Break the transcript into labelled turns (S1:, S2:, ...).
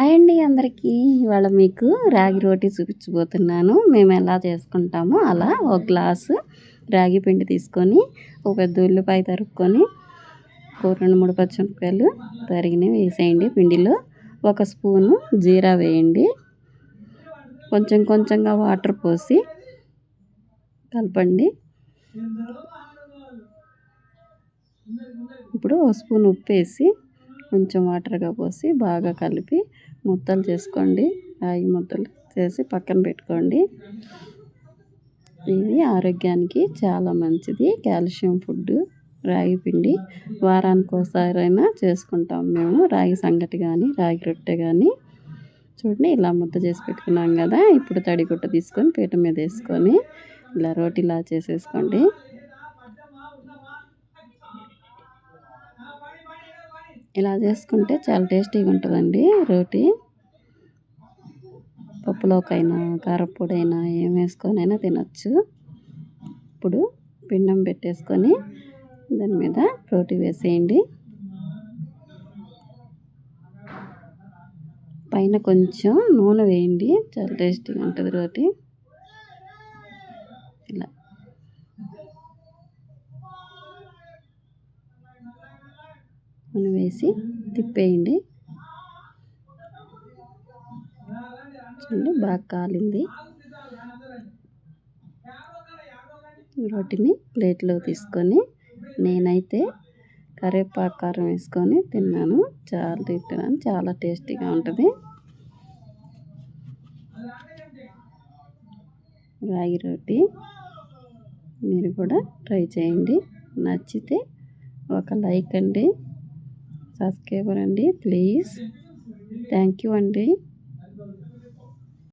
S1: Hi అందరికీ. ఇవాళ మీకు రాగి రోటీ చూపించబోతున్నాను. మేము ఎలా చేసుకుంటామో అలా ఒక గ్లాసు రాగి పిండి తీసుకొని ఒక పెద్ద ఉల్లిపాయ తరుక్కొని ఒక రెండు మూడు పచ్చిమిరపకాయలు తరిగినవి వేసేయండి పిండిలో. ఒక స్పూను జీరా వేయండి. కొంచెం కొంచెంగా వాటర్ పోసి కలపండి. ఇప్పుడు ఒక స్పూన్ ఉప్పు వేసి కొంచెం వాటర్గా పోసి బాగా కలిపి ముద్దలు చేసుకోండి. రాగి ముద్దలు చేసి పక్కన పెట్టుకోండి. ఇది ఆరోగ్యానికి చాలా మంచిది. కాల్షియం ఫుడ్ రాగి పిండి వారానికి ఒకసారైనా చేసుకుంటాం మేము. రాగి సంగటి కానీ రాగి రొట్టె కానీ చూడండి ఇలా ముద్ద చేసి పెట్టుకున్నాం కదా. ఇప్పుడు తడిగుట్ట తీసుకొని పీట మీద వేసుకొని ఇలా రోటీలా చేసేసుకోండి. ఇలా చేసుకుంటే చాలా టేస్టీగా ఉంటుందండి రోటీ. పప్పులోకైనా కారపొడైనా ఏం వేసుకొనైనా తినచ్చు. ఇప్పుడు పిండం పెట్టేసుకొని దాని మీద రోటీ వేసేయండి. పైన కొంచెం నూనె వేయండి చాలా టేస్టీగా ఉంటుంది రోటీ. ఇలా. నూనె వేసి తిప్పేయండి. చూడండి బాగా కాలింది. రోటిని ప్లేట్లో తీసుకొని నేనైతే కరివేపాకు కారం వేసుకొని తిన్నాను. చాలా తింటున్నాను చాలా టేస్టీగా ఉంటుంది. రాగి రొట్టి మీరు కూడా ట్రై చేయండి. నచ్చితే ఒక లైక్ అండి. సబ్స్క్రైబర్ అండి ప్లీజ్. థ్యాంక్ యూ అండి.